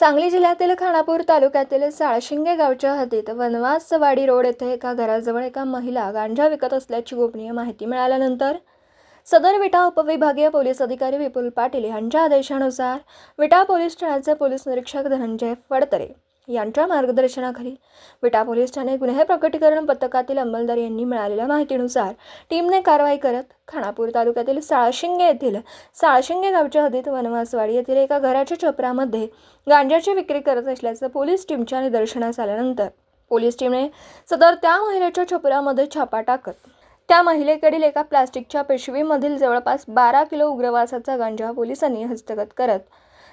सांगली जिल्ह्यातील खानापूर तालुक्यातील साळशिंगे गावच्या हद्दीत वनवासवाडी रोड येथे एका घराजवळ एका महिला गांजा विकत असल्याची गोपनीय माहिती मिळाल्यानंतर सदर विटा उपविभागीय पोलीस अधिकारी विपुल पाटील यांच्या आदेशानुसार विटा पोलीस ठाण्याचे पोलीस निरीक्षक धनंजय फडतरे यांच्या मार्गदर्शनाखाली. विटा पोलीस ठाणे गुन्हे प्रकटीकरण पथकातील अंमलदार यांनी मिळालेल्या माहितीनुसार टीमने कारवाई करत खानापूर तालुक्यातील साळशिंगे येथील साळशिंगे गावच्या हद्दीत वनवासवाडी येथील एका घराच्या छपरामध्ये गांजाची विक्री करत असल्याचं पोलीस टीमच्या निदर्शनास आल्यानंतर पोलीस टीमने सदर त्या महिलेच्या छपरामध्ये छापा टाकत त्या महिलेकडील एका प्लास्टिकच्या पिशवीमधील जवळपास बारा किलो उग्रवासाचा गांजा पोलिसांनी हस्तगत करत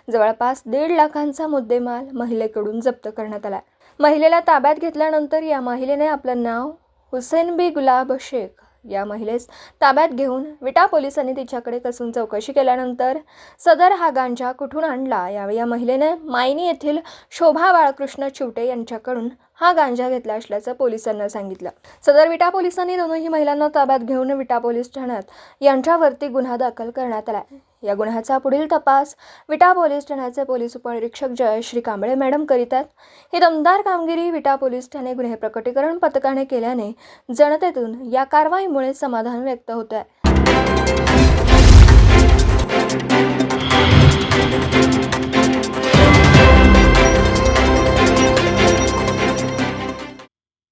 जवळपास दीड लाखांचा मुद्देमाल महिलेकडून जप्त करण्यात आला. महिलेला ताब्यात घेतल्यानंतर या महिलेने आपलं नाव हुसेन बी गुलाब शेख या महिलेस ताब्यात घेऊन विटा पोलिसांनी तिच्याकडे कसून चौकशी केल्यानंतर सदर हा गांजा कुठून आणला? यावेळी या महिलेने मायनी येथील शोभा बाळकृष्ण चिवटे यांच्याकडून हा गांजा घेतला असल्याचं पोलिसांना सांगितलं. सदर विटा पोलिसांनी दोनही महिलांना ताब्यात घेऊन विटा पोलीस ठाण्यात यांच्यावरती गुन्हा दाखल करण्यात आला. या गुन्ह्याचा पुढील तपास विटा पोलीस ठाण्याचे पोलीस उपनिरीक्षक जयश्री कांबळे मॅडम करीतात ही दमदार कामगिरी विटा पोलीस ठाणे गुन्हे प्रकटीकरण पथकाने केल्याने जनतेतून या कारवाईमुळे समाधान व्यक्त होत आहे